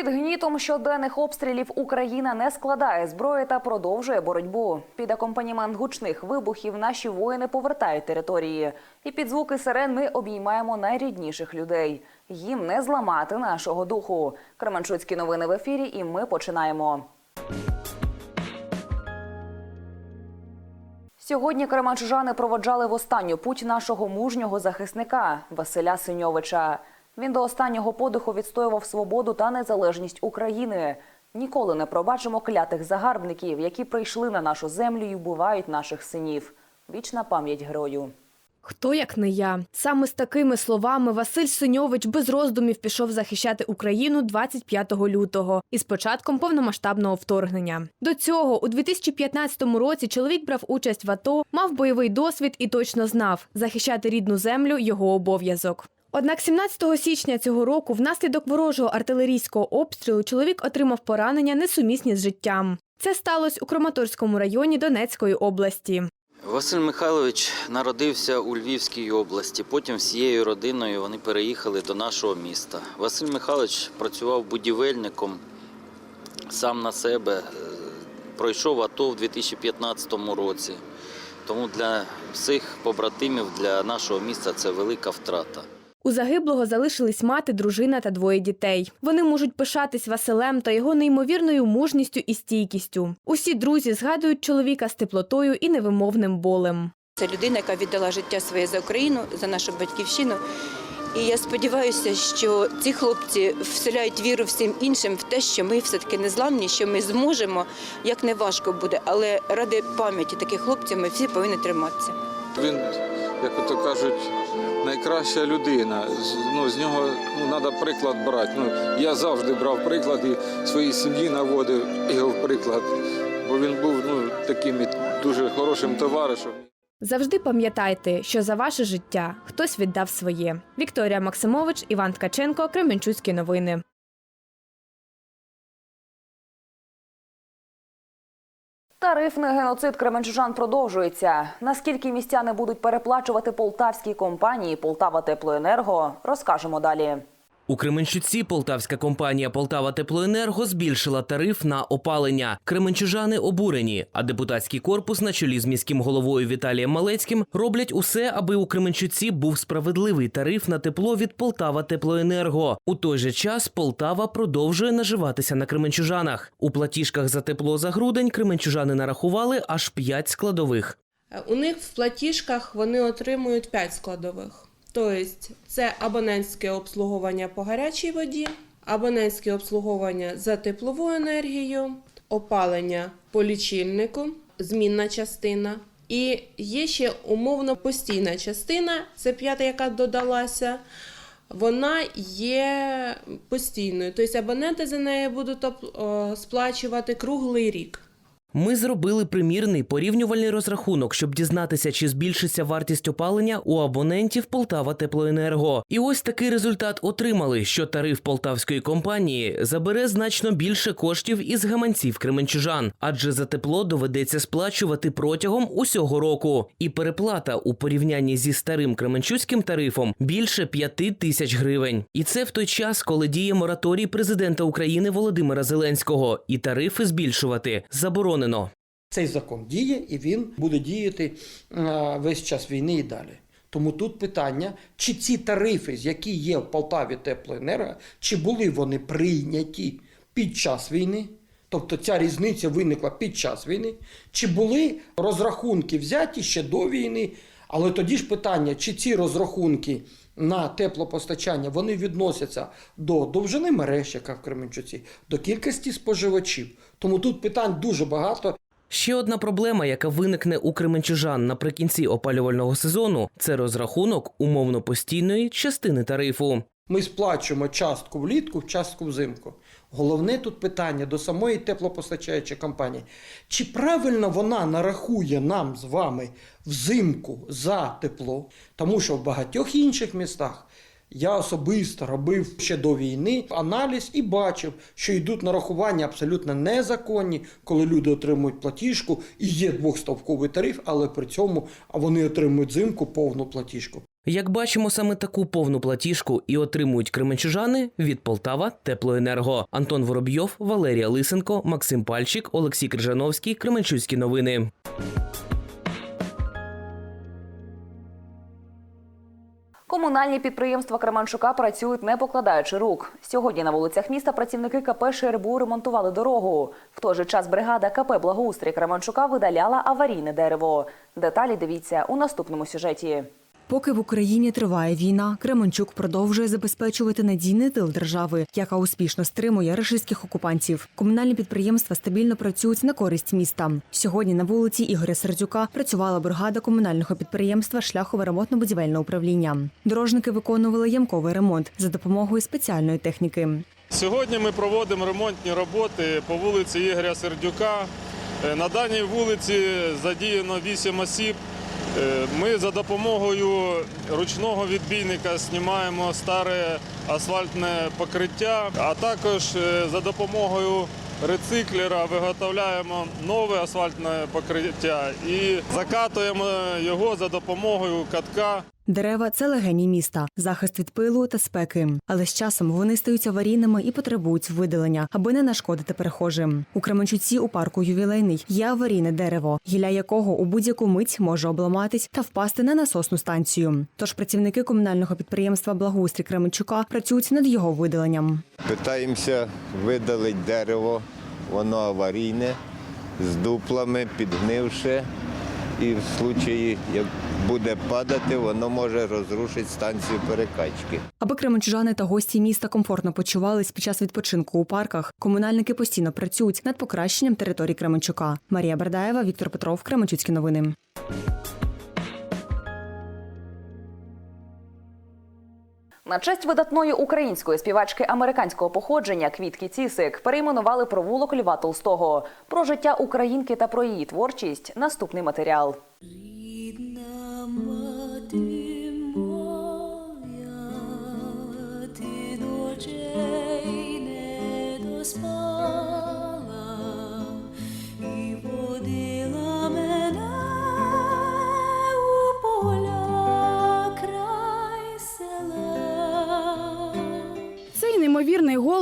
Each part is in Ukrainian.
Під гнітом щоденних обстрілів Україна не складає зброї та продовжує боротьбу. Під акомпанімент гучних вибухів наші воїни повертають території. І під звуки сирен ми обіймаємо найрідніших людей. Їм не зламати нашого духу. Кременчуцькі новини в ефірі, і ми починаємо. Сьогодні кременчужани проводжали в останню путь нашого мужнього захисника Василя Синьовича. Він до останнього подиху відстоював свободу та незалежність України. Ніколи не пробачимо клятих загарбників, які прийшли на нашу землю і вбивають наших синів. Вічна пам'ять герою. Хто як не я? Саме з такими словами Василь Синьович без роздумів пішов захищати Україну 25 лютого із початком повномасштабного вторгнення. До цього у 2015 році чоловік брав участь в АТО, мав бойовий досвід і точно знав, захищати рідну землю його обов'язок. Однак 17 січня цього року, внаслідок ворожого артилерійського обстрілу, чоловік отримав поранення несумісні з життям. Це сталося у Краматорському районі Донецької області. Василь Михайлович народився у Львівській області. Потім всією родиною вони переїхали до нашого міста. Василь Михайлович працював будівельником сам на себе. е, Пройшов АТО в 2015 році. Тому для всіх побратимів, для нашого міста це велика втрата. У загиблого залишились мати, дружина та двоє дітей. Вони можуть пишатись Василем та його неймовірною мужністю і стійкістю. Усі друзі згадують чоловіка з теплотою і невимовним болем. Це людина, яка віддала життя своє за Україну, за нашу батьківщину. І я сподіваюся, що ці хлопці вселяють віру всім іншим в те, що ми все-таки незламні, що ми зможемо, як не важко буде, але ради пам'яті таких хлопців ми всі повинні триматися. Він, як ото кажуть, найкраща людина. Ну, з нього ну, треба приклад брати. Ну, я завжди брав приклад і своїй сім'ї наводив його в приклад, бо він був ну, таким дуже хорошим товаришем. Завжди пам'ятайте, що за ваше життя хтось віддав своє. Вікторія Максимович, Іван Ткаченко, Кременчуцькі новини. Тарифний геноцид кременчужан продовжується. Наскільки містяни будуть переплачувати полтавській компанії Полтава Теплоенерго, розкажемо далі. У Кременчуці полтавська компанія Полтава Теплоенерго збільшила тариф на опалення. Кременчужани обурені, а депутатський корпус на чолі з міським головою Віталієм Малецьким роблять усе, аби у Кременчуці був справедливий тариф на тепло від Полтава Теплоенерго. У той же час Полтава продовжує наживатися на кременчужанах. У платіжках за тепло за грудень кременчужани нарахували аж 5 складових. У них в платіжках вони отримують 5 складових. Тобто це абонентське обслуговування по гарячій воді, абонентське обслуговування за теплову енергію, опалення по лічильнику, змінна частина. І є ще умовно постійна частина, це п'ята, яка додалася. Вона є постійною. Тобто абоненти за неї будуть сплачувати круглий рік. Ми зробили примірний порівнювальний розрахунок, щоб дізнатися, чи збільшиться вартість опалення у абонентів Полтава Теплоенерго. І ось такий результат отримали, що тариф полтавської компанії забере значно більше коштів із гаманців кременчужан, адже за тепло доведеться сплачувати протягом усього року. І переплата у порівнянні зі старим кременчуцьким тарифом більше п'яти тисяч гривень. І це в той час, коли діє мораторій президента України Володимира Зеленського, і тарифи збільшувати заборонено. Цей закон діє і він буде діяти е, весь час війни і далі. Тому тут питання, чи ці тарифи, які є в Полтаві Теплоенерго, чи були вони прийняті під час війни? Тобто ця різниця виникла під час війни, чи були розрахунки взяті ще до війни? Але тоді ж питання, чи ці розрахунки на теплопостачання вони відносяться до довжини мереж, яка в Кременчуці, до кількості споживачів. Тому тут питань дуже багато. Ще одна проблема, яка виникне у кременчужан наприкінці опалювального сезону, це розрахунок умовно постійної частини тарифу. Ми сплачуємо частку влітку, частку взимку. Головне тут питання до самої теплопостачаючої компанії. Чи правильно вона нарахує нам з вами взимку за тепло? Тому що в багатьох інших містах я особисто робив ще до війни аналіз і бачив, що йдуть нарахування абсолютно незаконні, коли люди отримують платіжку і є двохставковий тариф, але при цьому вони отримують взимку повну платіжку. Як бачимо, саме таку повну платіжку і отримують кременчужани від Полтава Теплоенерго. Антон Воробйов, Валерія Лисенко, Максим Пальчик, Олексій Крижановський, Кременчуцькі новини. Комунальні підприємства Кременчука працюють не покладаючи рук. Сьогодні на вулицях міста працівники КП ШРБУ ремонтували дорогу. В той же час бригада КП Благоустрій Кременчука видаляла аварійне дерево. Деталі дивіться у наступному сюжеті. Поки в Україні триває війна, Кременчук продовжує забезпечувати надійний тил держави, яка успішно стримує рашистських окупантів. Комунальні підприємства стабільно працюють на користь міста. Сьогодні на вулиці Ігоря Сердюка працювала бригада комунального підприємства Шляхове ремонтно-будівельне управління. Дорожники виконували ямковий ремонт за допомогою спеціальної техніки. Сьогодні ми проводимо ремонтні роботи по вулиці Ігоря Сердюка. Е, На даній вулиці задіяно 8 осіб. Е, Ми за допомогою ручного відбійника знімаємо старе асфальтне покриття, а також е, за допомогою рециклера виготовляємо нове асфальтне покриття і закатуємо його за допомогою катка. Дерева це легені міста, захист від пилу та спеки. Але з часом вони стають аварійними і потребують видалення, аби не нашкодити перехожим. У Кременчуці у парку ювілейний є аварійне дерево, гілля якого у будь-яку мить може обламатись та впасти на насосну станцію. Тож працівники комунального підприємства Благоустрій Кременчука працюють над його видаленням. Питаємося видалити дерево, воно аварійне, з дуплами, підгнивше. І в случаї, як буде падати, воно може розрушити станцію перекачки. Аби кременчужани та гості міста комфортно почувались під час відпочинку у парках, комунальники постійно працюють над покращенням території Кременчука. Марія Бердаєва, Віктор Петров, Кременчуцькі новини. На честь видатної української співачки американського походження Квітки Цісик перейменували провулок Льва Толстого. Про життя українки та про її творчість наступний матеріал.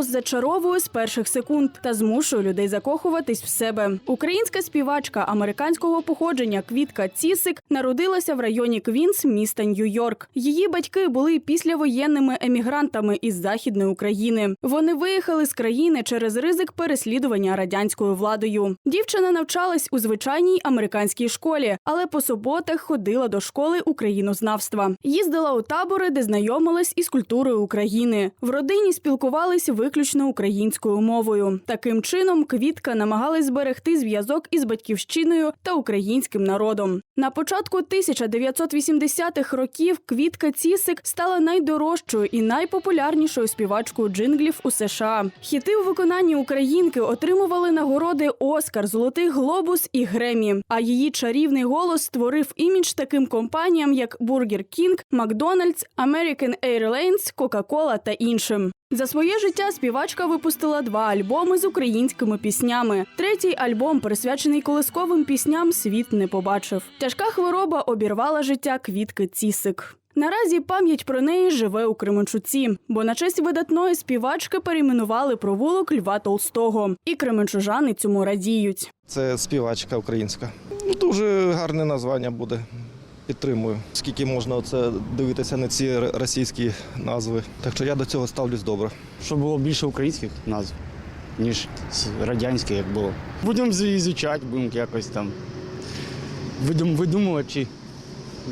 Голос зачаровує з перших секунд та змушує людей закохуватись в себе. Українська співачка американського походження Квітка Цісик народилася в районі Квінс міста Нью-Йорк. Її батьки були післявоєнними емігрантами із західної України. Вони виїхали з країни через ризик переслідування радянською владою. Дівчина навчалась у звичайній американській школі, але по суботах ходила до школи українознавства. Їздила у табори, де знайомилась із культурою України. В родині спілкувались виключно українською мовою. Таким чином, квітка намагалась зберегти зв'язок із батьківщиною та українським народом. На початку 1980-х років квітка Цісик стала найдорожчою і найпопулярнішою співачкою джинглів у США. Хіти у виконанні українки отримували нагороди Оскар, Золотий Глобус і Гремі. А її чарівний голос створив імідж таким компаніям, як Burger King, Макдональдс, American Airlines, Coca-Cola та іншим. За своє життя співачка випустила два альбоми з українськими піснями. Третій альбом, присвячений колисковим пісням, світ не побачив. Тяжка хвороба обірвала життя квітки Цісик. Наразі пам'ять про неї живе у Кременчуці, бо на честь видатної співачки перейменували провулок Льва Толстого. І кременчужани цьому радіють. Це співачка українська. Дуже гарне названня буде. Підтримую. Скільки можна оце дивитися на ці російські назви. Так що я до цього ставлюсь добре. Щоб було більше українських назв, ніж радянських, як було. Будемо з- будемо якось там видумувати, чи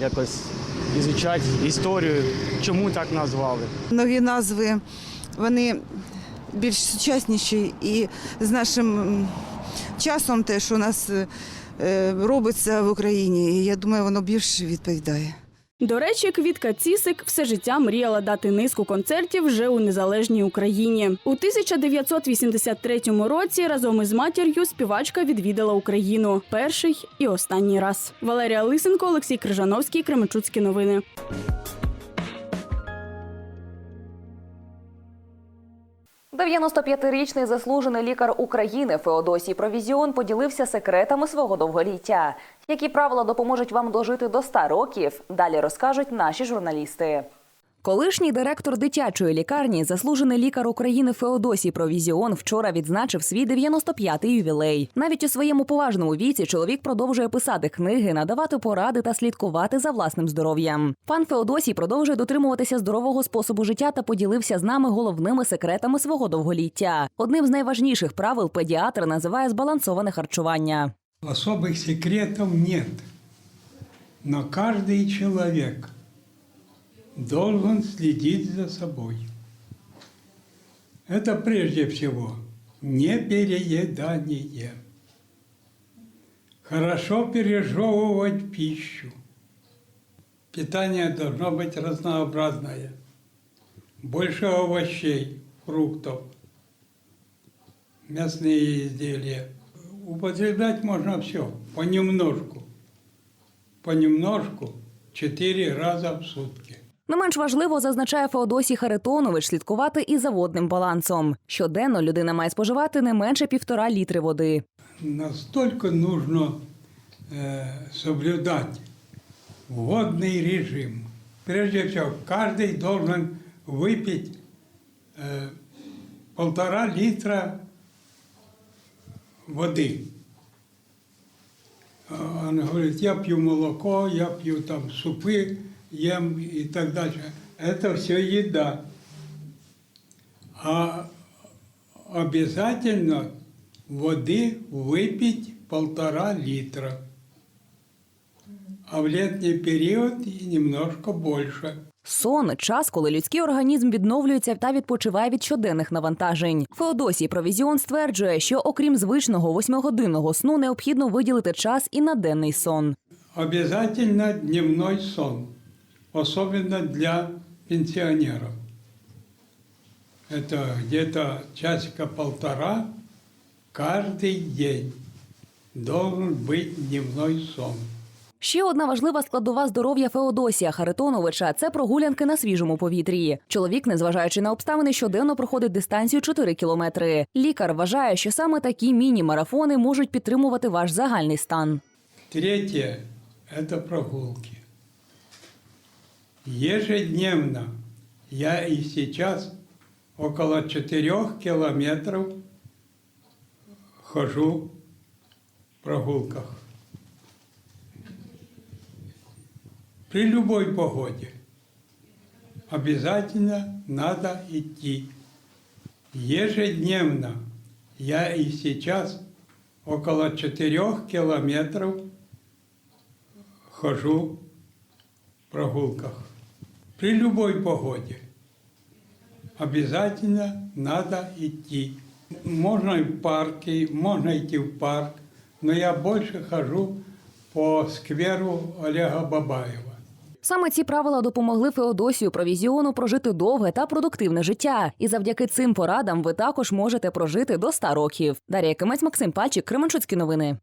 якось ізучати історію, чому так назвали. Нові назви вони більш сучасніші і з нашим часом те, що у нас е, робиться в Україні, і я думаю, воно більше відповідає. До речі, Квітка Цісик все життя мріяла дати низку концертів вже у незалежній Україні. У 1983 році разом із матір'ю співачка відвідала Україну перший і останній раз. Валерія Лисенко, Олексій Крижановський, Кременчуцькі новини. 95-річний заслужений лікар України Феодосій Провізіон поділився секретами свого довголіття. Які правила допоможуть вам дожити до 100 років? Далі розкажуть наші журналісти. Колишній директор дитячої лікарні, заслужений лікар України Феодосій Провізіон, вчора відзначив свій 95-й ювілей. Навіть у своєму поважному віці чоловік продовжує писати книги, надавати поради та слідкувати за власним здоров'ям. Пан Феодосій продовжує дотримуватися здорового способу життя та поділився з нами головними секретами свого довголіття. Одним з найважніших правил педіатр називає збалансоване харчування. Особых секретов нет. Но каждый человек должен следить за собой. Это прежде всего не переедание. Хорошо пережевывать пищу. Питание должно быть разнообразное. Больше овощей, фруктов, мясные изделия. Употреблять можно все, понемножку. Понемножку, четыре раза в сутки. Не менш важливо, зазначає Феодосій Харитонович, слідкувати і за водним балансом. Щоденно людина має споживати не менше півтора літри води. Настолько нужно э, соблюдать водный режим. Прежде всего, каждый должен выпить э, полтора литра воды. А Он говорит, я пью молоко, я пью там супы, ем и так дальше. Это все еда. А обязательно воды выпить полтора литра. А в летний период и немножко больше. Сон час, коли людський організм відновлюється та відпочиває від щоденних навантажень. Феодосій Провізіон стверджує, що окрім звичного восьмигодинного сну необхідно виділити час і на денний сон. Обязательно дневной сон, особенно для пенсионеров. Это где-то часика полтора каждый день должен быть дневной сон. Ще одна важлива складова здоров'я Феодосія Харитоновича це прогулянки на свіжому повітрі. Чоловік, незважаючи на обставини, щоденно проходить дистанцію 4 кілометри. Лікар вважає, що саме такі міні-марафони можуть підтримувати ваш загальний стан. Третье – это прогулки. Ежедневно я и сейчас около 4 километров хожу в прогулках. При любой погоде обязательно надо идти. Ежедневно я и сейчас около 4 километров хожу в прогулках. При любой погоде обязательно надо идти. Можно и в парке, можно идти в парк, но я больше хожу по скверу Олега Бабаева. Саме ці правила допомогли Феодосію Провізіону прожити довге та продуктивне життя. І завдяки цим порадам ви також можете прожити до 100 років. Дар'я Кимець, Максим Пальчик, Кременчуцькі новини.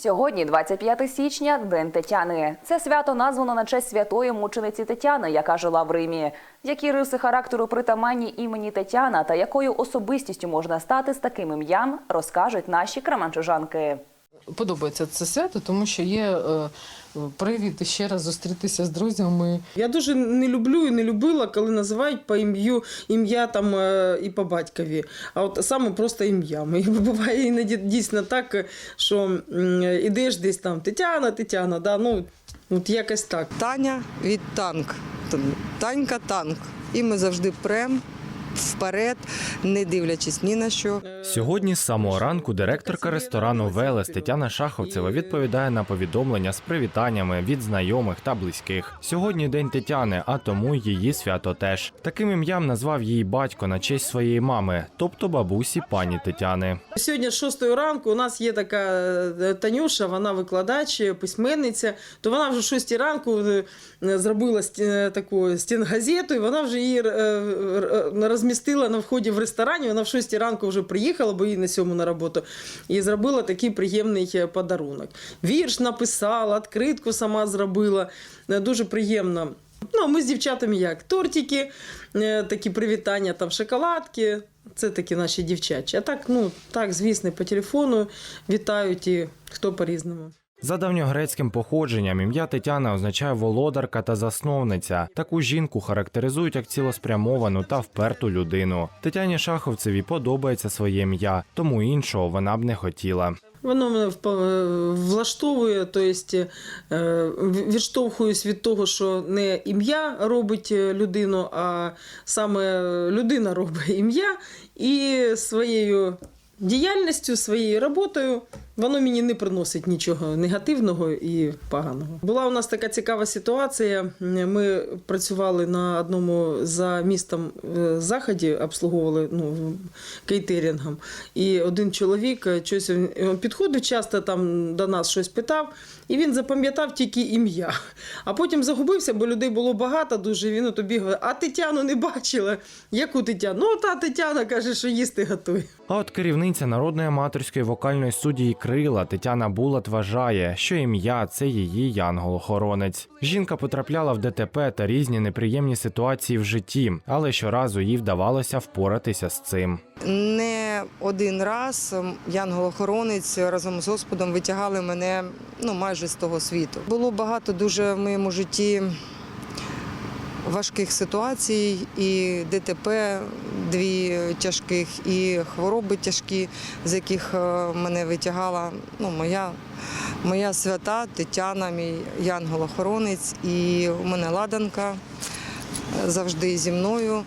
Сьогодні, 25 січня, День Тетяни. Це свято названо на честь святої мучениці Тетяни, яка жила в Римі. Які риси характеру притаманні імені Тетяна та якою особистістю можна стати з таким ім'ям, розкажуть наші кременчужанки. Подобається це свято, тому що є е, привід ще раз зустрітися з друзями. Я дуже не люблю і не любила, коли називають по ім'ю ім'я там е, і по батькові, а от саме просто ім'ями. І буває іноді дійсно так, що ідеш десь там Тетяна, Тетяна, да, ну от якось так. Таня від танк. Танька танк. І ми завжди прем вперед, не дивлячись ні на що. Сьогодні з самого ранку директорка ресторану Велес Тетяна Шаховцева відповідає на повідомлення з привітаннями від знайомих та близьких. Сьогодні день Тетяни, а тому її свято теж. Таким ім'ям назвав її батько на честь своєї мами, тобто бабусі пані Тетяни. Сьогодні з 6 ранку у нас є така е, Танюша, вона викладач, письменниця. То вона вже 6 ранку е, зробила сті- таку стінгазету, і вона вже її е, е, розмістила на вході в ресторані. Вона в 6 ранку вже приїхала, бо їй на сьому на роботу. І зробила такий приємний е, подарунок. Вірш написала, відкритку сама зробила. Е, Дуже приємно. Ну, ми з дівчатами як? Тортики, е, такі привітання, там шоколадки. Це такі наші дівчачі. А так, ну так, звісно, по телефону вітають і хто по-різному. За давньогрецьким походженням ім'я Тетяна означає володарка та засновниця. Таку жінку характеризують як цілеспрямовану та вперту людину. Тетяні Шаховцеві подобається своє ім'я, тому іншого вона б не хотіла. Воно мене влаштовує, тобто відштовхуюсь від того, що не ім'я робить е, людину, а саме людина робить ім'я і своєю діяльністю, своєю роботою воно мені не приносить нічого негативного і поганого. Була у нас така цікава ситуація. Ми працювали на одному за містом е, заході, обслуговували ну, кейтерінгом. І один чоловік е, щось він підходив часто там до нас щось питав, і він запам'ятав тільки ім'я. А потім загубився, бо людей було багато дуже. Він от обігав, а Тетяну не бачила. Яку Тетяну? Ну, та Тетяна каже, що їсти готує. А от керівниця народної аматорської вокальної студії Крила Тетяна Булат вважає, що ім'я це її янгол-охоронець. Жінка потрапляла в ДТП та різні неприємні ситуації в житті, але щоразу їй вдавалося впоратися з цим. Не один раз янгол-охоронець разом з Господом витягали мене ну, майже з того світу. Було багато дуже в моєму житті важких ситуацій, і ДТП дві тяжких, і хвороби тяжкі, з яких е, мене витягала ну, моя, моя свята Тетяна, мій янгол-охоронець, і у мене ладанка е, завжди зі мною.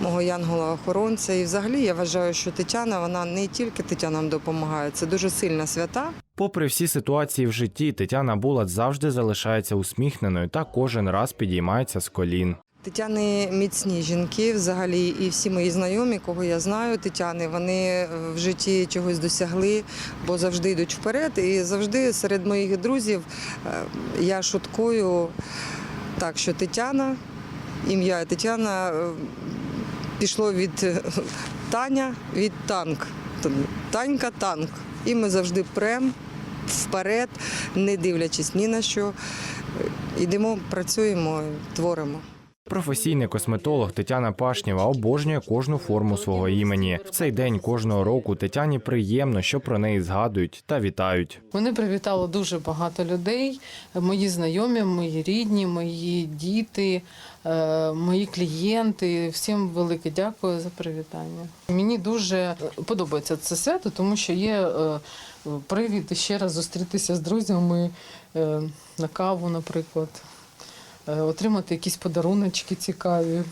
Мого янгола-охоронця. І взагалі я вважаю, що Тетяна вона не тільки Тетянам допомагає, це дуже сильна свята. Попри всі ситуації в житті, Тетяна Булат завжди залишається усміхненою та кожен раз підіймається з колін. Тетяни міцні жінки взагалі, і всі мої знайомі, кого я знаю, Тетяни, вони в житті чогось досягли, бо завжди йдуть вперед. І завжди серед моїх друзів е, я шуткую так, що Тетяна, ім'я Тетяна е, пішло від е, Таня, від танк. Танька танк. І ми завжди прем вперед, не дивлячись ні на що. Йдемо, працюємо, творимо. Професійний косметолог Тетяна Пашнєва обожнює кожну форму свого імені. В цей день кожного року Тетяні приємно, що про неї згадують та вітають. Мене привітало дуже багато людей. Мої знайомі, мої рідні, мої діти, е, мої клієнти. Всім велике дякую за привітання. Мені дуже подобається це свято, тому що є е, привід ще раз зустрітися з друзями е, на каву, наприклад, отримати якісь подаруночки цікаві.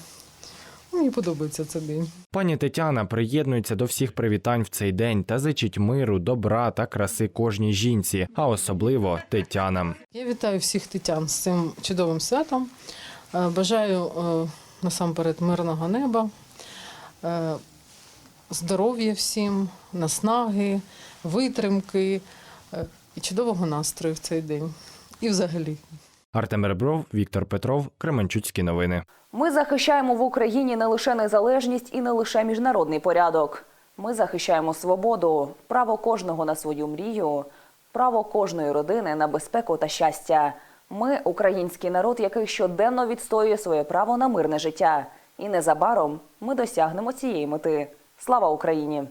Мені подобається цей день. Пані Тетяна приєднується до всіх привітань в цей день та зичить миру, добра та краси кожній жінці, а особливо Тетянам. Я вітаю всіх тетян з цим чудовим святом. Е, Бажаю е, насамперед мирного неба, е, здоров'я всім, наснаги, витримки е, і чудового настрою в цей день. І взагалі. Артем Ребров, Віктор Петров, Кременчуцькі новини. Ми захищаємо в Україні не лише незалежність і не лише міжнародний порядок. Ми захищаємо свободу, право кожного на свою мрію, право кожної родини на безпеку та щастя. Ми український народ, який щоденно відстоює своє право на мирне життя. І незабаром ми досягнемо цієї мети. Слава Україні!